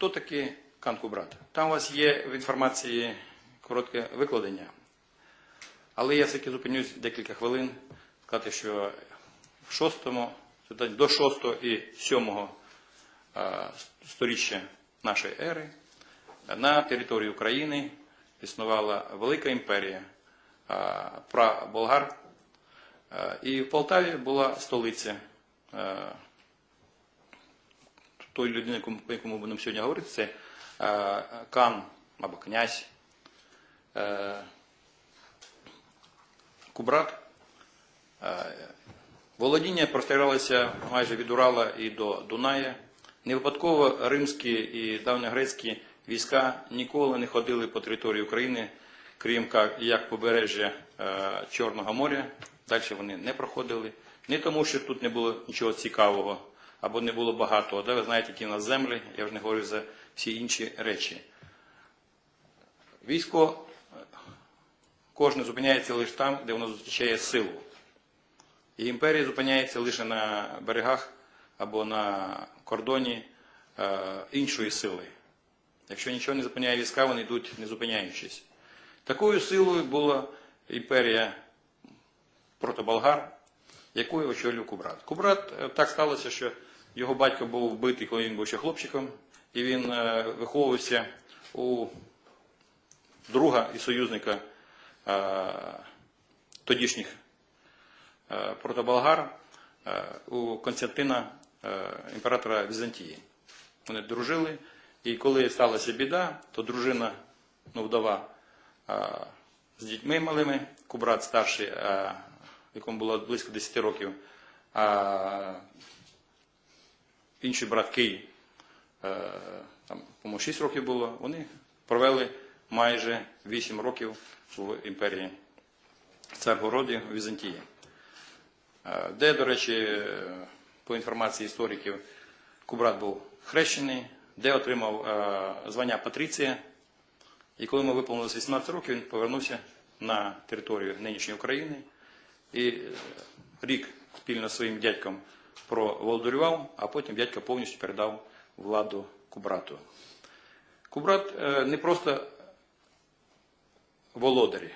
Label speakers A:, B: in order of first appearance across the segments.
A: Хто такий Кан Кубрат? Там у вас є в інформації коротке викладення. Але я все-таки зупинюсь декілька хвилин, сказати, що в шостому, до шостого і сьомого е, сторіччя нашої ери на території України існувала велика імперія пра-болгар, і в Полтаві була столиця тої людини, по якому будемо сьогодні говорити, це е, Кан або князь е, Кубрат. Е, Володіння простиралося майже від Урала і до Дуная. Не випадково римські і давньогрецькі війська ніколи не ходили по території України, крім як побережжя Чорного моря. Далі вони не проходили. Не тому, що тут не було нічого цікавого або не було багато. Да, ви знаєте, які в нас землі, я вже не говорю за всі інші речі. Військо е, кожне зупиняється лише там, де воно зустрічає силу. І імперія зупиняється лише на берегах або на кордоні е, іншої сили. Якщо нічого не зупиняє війська, вони йдуть не зупиняючись. Такою силою була імперія проти болгар, якою очолював Кубрат. Кубрат е, так сталося, що його батько був вбитий, коли він був ще хлопчиком, і він е, виховувався у друга і союзника е, тодішніх протоболгар у Константина, імператора Візантії. Вони дружили, і коли сталася біда, то дружина, ну, вдова з дітьми малими, Кубрат старший, якому було близько 10 років, а інший брат Кий, е, там, по-моєму, 6 років було, вони провели майже 8 років в імперії Царгороді в Візантії. Е, Де, до речі, е, по інформації істориків, Кубрат був хрещений, де отримав звання Патриція. І коли ми виповнилося 18 років, він повернувся на територію нинішньої України і рік спільно зі своїм дядьком проволодарював, а потім дядько повністю передав владу Кубрату. Кубрат е, не просто володарі.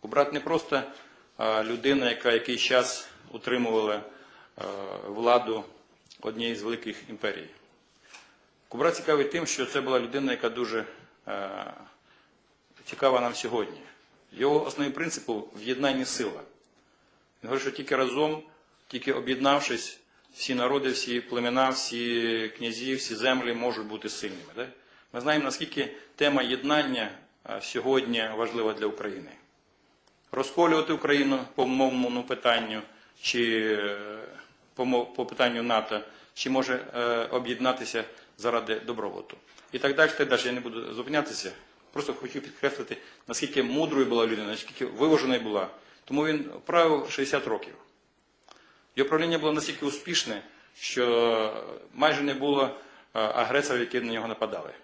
A: Кубрат не просто е, людина, яка якийсь час утримувала е, владу однієї з великих імперій. Кубрат цікавий тим, що це була людина, яка дуже цікава нам сьогодні. Його основний принцип був в єднанні сила. Він говорить, що тільки разом, тільки об'єднавшись, всі народи, всі племена, всі князі, всі землі можуть бути сильними. Да? Ми знаємо, наскільки тема єднання сьогодні важлива для України. Розколювати Україну по мовному питанню, чи е, по, по питанню НАТО, чи може е, об'єднатися заради добробуту. І так далі, так далі. Я не буду зупинятися. Просто хочу підкреслити, наскільки мудрою була людина, наскільки виваженою була. Тому він правив 60 років. Його правління було настільки успішне, що майже не було е, агресорів, які на нього нападали.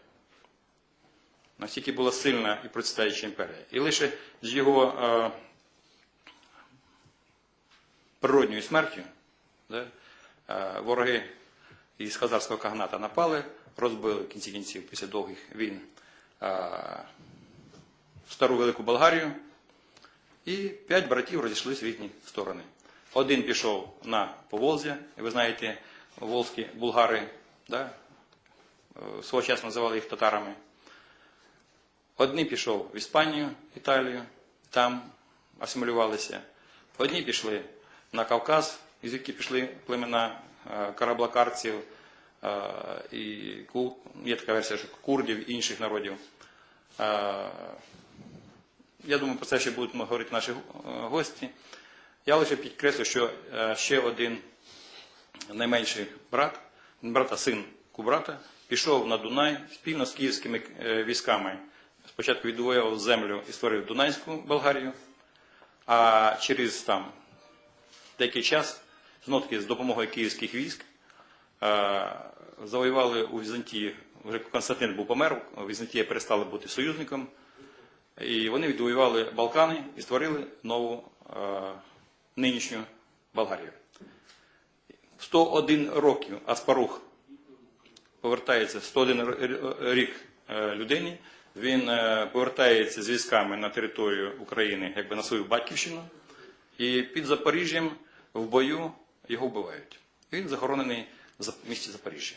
A: Настільки була сильна і процвітаюча імперія. І лише з його е, природньою смертю да, е, вороги із хазарського кагната напали, розбили в кінці кінців після довгих війн е, стару Велику Болгарію, і п'ять братів розійшлися в різні сторони. Один пішов на Поволзя, ви знаєте, волзькі булгари, да, е, свого часу називали їх татарами. Одні пішов в Іспанію, Італію, там асимілювалися. Одні пішли на Кавказ, звідки пішли племена е, караблакарців, е, і є така версія, що курдів і інших народів. Я думаю, про це ще будуть говорити наші е, гості. Я лише підкреслю, що е, ще один найменший брат, брата син Кубрата, пішов на Дунай спільно з київськими е, військами. Спочатку відвоював землю і створив Дунайську Болгарію, а через там деякий час, знов таки з допомогою київських військ, завоювали у Візантії, вже Константин був помер, Візантія перестала бути союзником, і вони відвоювали Балкани і створили нову е, нинішню Болгарію. 101 років Аспарух повертається 101 р- р- рік е, людині, він е, повертається з військами на територію України, якби на свою батьківщину, і під Запоріжжям в бою його вбивають. Він захоронений в місті Запоріжжя.